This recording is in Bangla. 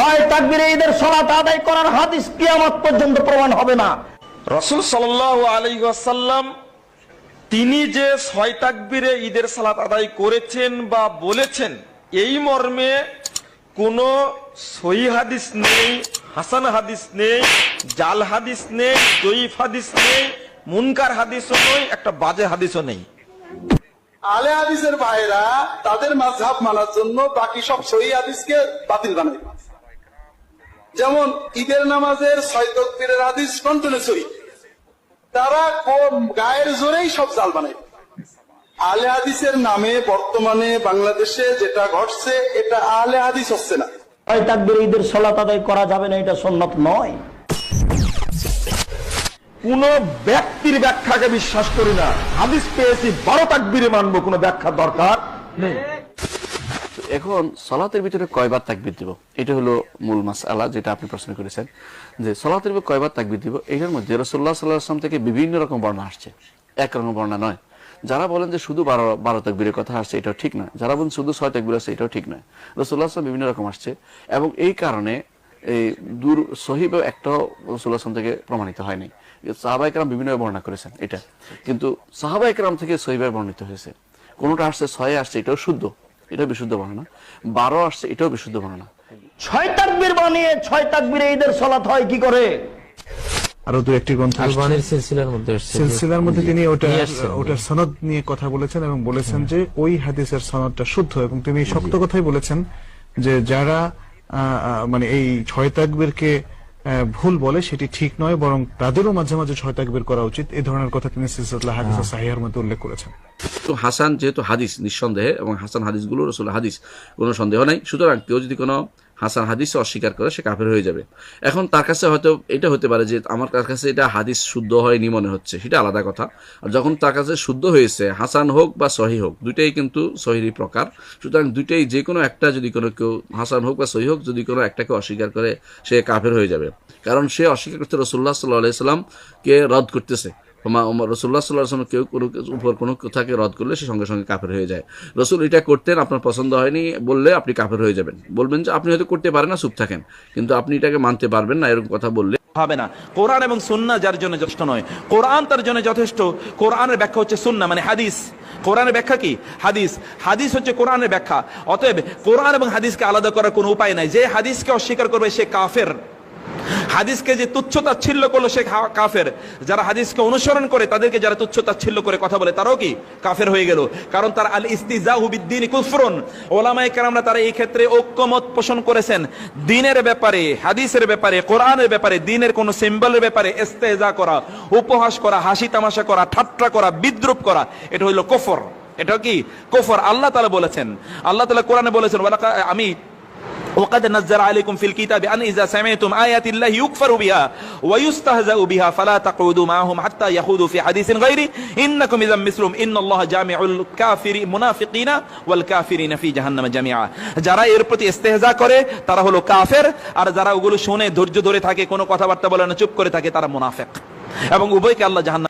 ছয় তাকবিরে ঈদের সলাত আদায় করার হাদিস কিয়ামত পর্যন্ত প্রমাণ হবে না। রসুল সাল্লাহ আলাইসাল্লাম তিনি যে ছয় তাকবিরে ঈদের সালাত আদায় করেছেন বা বলেছেন এই মর্মে কোনো সহি হাদিস নেই হাসান হাদিস নেই জাল হাদিস নেই জয়ীফ হাদিস নেই মুনকার হাদিসও নেই একটা বাজে হাদিসও নেই। আলে হাদিসের ভাইরা তাদের মাঝহাব মানার জন্য বাকি সব সহি হাদিসকে বাতিল বানায়। যেমন ঈদের নামাজের ছয় তকবীরের হাদিস কন্টনে সহি তারা গায়ের জোরেই সব জাল বানায়। আলে হাদিসের নামে বর্তমানে বাংলাদেশে যেটা ঘটছে এটা আলে হাদিস হচ্ছে না। ছয় তাকবিরে ঈদের সলাত আদায় করা যাবে না এটা সন্ন্যত নয়। কোন ব্যক্তির ব্যাখ্যাকে বিশ্বাস করি না। হাদিস পেয়েছি বারো তাকবিরে মানবো কোনো ব্যাখ্যা দরকার নেই। এখন সলাতের ভিতরে কয়বার তাকবির দিব? এটা হলো মূল মাস আলা যেটা আপনি প্রশ্ন করেছেন, যে সলাতের ভিতরে কয়বার তাকবির দিব? এটার মধ্যে রসুল্লাহ সাল্লাহ আসলাম থেকে বিভিন্ন রকম বর্ণা আসছে। এক রকম বর্ণনা নয়। যারা বলেন যে শুধু বারো বারো তাকবীরের কথা আসছে, এটাও ঠিক নয়। যারা বলেন শুধু ছয় তাকবির আসছে, এটাও ঠিক নয়। রসুল্লাহ আসলাম বিভিন্ন রকম আসছে এবং এই কারণে এই দূর সহিব একটাও রসুল্লাহ আসলাম থেকে প্রমাণিত হয়নি। সাহাবাইকরাম বিভিন্ন বর্ণনা করেছেন এটা। কিন্তু সাহাবাইকরাম থেকে সহিবের বর্ণিত হয়েছে। কোনোটা আসছে, ছয়ে আসছে, এটাও শুদ্ধ। এটাও বিশুদ্ধ বর্ণনা বারো আসছে এটাও বিশুদ্ধ বর্ণনা ছয় তাকবির বানিয়ে ছয় তাকবিরে ঈদের সলাত হয় কি করে? আরও দু একটি গ্রন্থ আলবানির সিলসিলার মধ্যে সিলসিলার মধ্যে তিনি ওটা নিয়ে ওটার সনদ নিয়ে কথা বলেছেন এবং বলেছেন যে ওই হাদিসের সনদটা শুদ্ধ এবং তিনি শক্ত কথাই বলেছেন যে যারা মানে এই ছয় তাকবীরকে ভুল বলে সেটি ঠিক নয় বরং তাদেরও মাঝে মাঝে ছয় তাকবীর করা উচিত। এ ধরনের কথা তিনি সিলসিলা হাদিস সাহিহার মধ্যে উল্লেখ করেছেন। তো হাসান যেহেতু হাদিস নিঃসন্দেহে এবং হাসান হাদিসগুলো রসুল হাদিস কোনো সন্দেহ নাই। সুতরাং কেউ যদি কোনো হাসান হাদিস অস্বীকার করে সে কাফের হয়ে যাবে। এখন তার কাছে হয়তো এটা হতে পারে যে আমার কাছে এটা হাদিস শুদ্ধ হয়নি মনে হচ্ছে, সেটা আলাদা কথা। আর যখন তার কাছে শুদ্ধ হয়েছে, হাসান হোক বা সহি হোক, দুইটাই কিন্তু সহিরই প্রকার। সুতরাং দুইটাই যে কোনো একটা যদি কোনো কেউ, হাসান হোক বা সহি হোক, যদি কোনো একটাকে অস্বীকার করে, সে কাফের হয়ে যাবে। কারণ সে অস্বীকার করতে রসুল্লাহ সাল্লাহ সাল্লামকে রদ করতেছে। রসুল্লাহ সাল্লাহ কেউ কোনো উপর কোনো কথাকে রদ করলে সে সঙ্গে সঙ্গে কাফের হয়ে যায়। রসুল এটা করতেন, আপনার পছন্দ হয়নি বললে আপনি কাফের হয়ে যাবেন। বলবেন যে, আপনি হয়তো করতে পারেন না, চুপ থাকেন। কিন্তু আপনি এটাকে মানতে পারবেন না, এরকম কথা বললে হবে না। কোরআন এবং সুন্না যার জন্য যথেষ্ট নয়। কোরআন তার জন্য যথেষ্ট। কোরআনের ব্যাখ্যা হচ্ছে সুন্না মানে হাদিস। কোরআনের ব্যাখ্যা কি? হাদিস। হাদিস হচ্ছে কোরআনের ব্যাখ্যা। অতএব কোরআন এবং হাদিসকে আলাদা করার কোনো উপায় নাই। যে হাদিসকে অস্বীকার করবে সে কাফের। হাদিসকে যে তুচ্ছ তাচ্ছিল্য করল সে কাফের। যারা হাদিসকে অনুসরণ করে, তাদেরকে যারা তুচ্ছ তাচ্ছিল্য করে কথা বলে, তারাও কি কাফের হয়ে গেল? কারণ তার আল ইস্তিজাহু বিদ্দিন কুফরুন। ওলামায়ে কেরামরা তারা এই ক্ষেত্রে ঐক্যমত পোষণ করেছেন। দিনের ব্যাপারে, হাদিসের ব্যাপারে, কোরআনের ব্যাপারে, দিনের কোন সিম্বলের ব্যাপারে ইস্তেজা করা, উপহাস করা, হাসি তামাশা করা, ঠাট্টা করা, বিদ্রুপ করা, এটা হইল কফর। এটা কি? কফর। আল্লাহ তাআলা বলেছেন। আল্লাহ তাআলা কোরআনে বলেছেন আমি وقد نزل عليكم في الكتاب أن إذا سمعتم آيات الله يكفر بها ويستهزأ بها فلا تقعدوا معهم حتى يخوضوا في حديث غيره إنكم إذا مثلهم إن الله جامع الكافر منافقين والكافرين في جهنم جميعا যারা এর প্রতি ইস্তেহজা করে তারা হলো কাফের আর যারা ওগুলো শুনে ধৈর্য ধরে থাকে কোনো কথাবার্তা বলে না চুপ করে থাকে তারা মুনাফিক এবং উভয়কে আল্লাহ জাহান্নাম